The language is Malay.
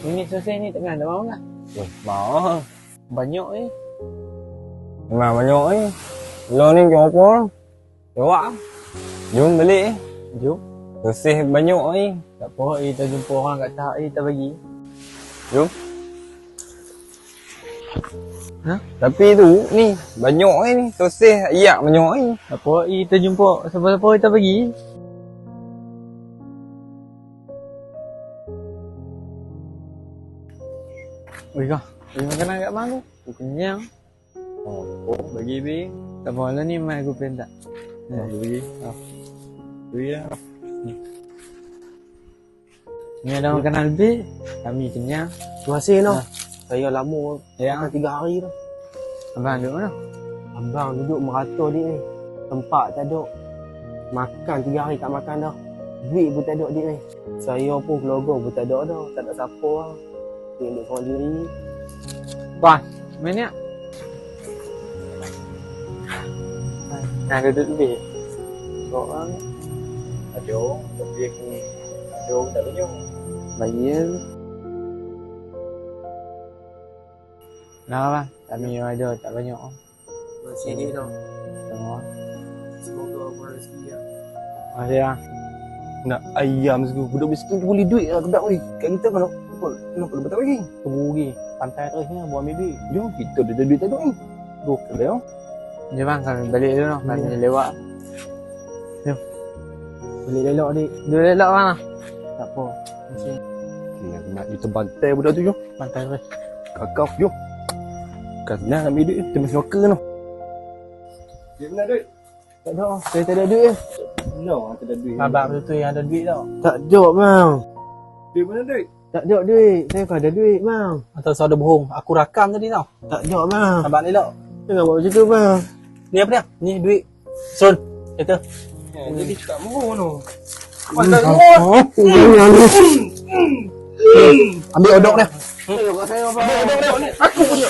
Ini selesai ni tengah dah mau lah. Weh, mau. Banyak eh. Memang banyak ni. Lo ni kau apa? Jawab. Jom balik eh. Jom. Bersih banyak ni. Tak apa, eh, kita jumpa orang kat tahap eh, kita bagi. Jom. Ha? Tapi tu ni banyak ni. Sosih ayak banyak ni. Tak apa, eh, kita jumpa siapa-siapa kita bagi. Wih kau, bagi makanan kat bang tu. Aku kenyang. Oh, oh bagi bi. Tak apa, lah ni mai aku pentak. Oh, bagi. Ah. Bagi lah. Ni ada makanan lebih. Kami kenyang. Terima kasih no. Ha. Saya lama Ya, makan tiga hari tu. abang duduk mana? Abang duduk merata dia ni. Tempat tak ada. Makan tiga hari tak makan dah. Duit pun tak ada dia ni. Saya pun keluarga pun tak ada dah. Tak ada siapa lah. Okay, duduk seorang diri. Bang, mana? ni Nak duduk lebih Seorang Ada orang, tapi aku Ada orang tak tunjuk. Bahaya Nah Kenapa bang? Tak ada yang ada, tak banyak Masih ni tau. Semoga aku ada sekejap ya. Masih lah Nak ayam sekejap Budak biskin tu boleh duit lah kedap ni. Kat kita kalau pukul 6 petang pagi. Tunggu pergi. Pantai terusnya buat maybe. Jom kita ada duit tengok ni. Go ke dia. Ni bang kami balik dulu lah. nak hmm. Ya. lewat. Ya. Jom. Boleh lelok adik. Boleh lelok kan? Lah. Tak apa. Macam okay, nak kita pantai budak tu jom. Pantai terus. Kakak jom. Kan nak ambil duit tu mesti noker noh. Dia mana duit? Tak ada. Saya tak ada duit. Eh. No, tak ada duit. Abang betul tu yang ada duit tau. Tak jawab bang. Dia mana duit? Tak ada duit. Saya kan ada duit bang. Atau saudara bohong. Aku rakam tadi tau. Tak ada bang. Abang lelak. Jangan buat macam tu bang. Ni apa dia? Ni duit. Sun. Kata. Jadi cakap mohon tu. Ambil odok dia. Aku punya.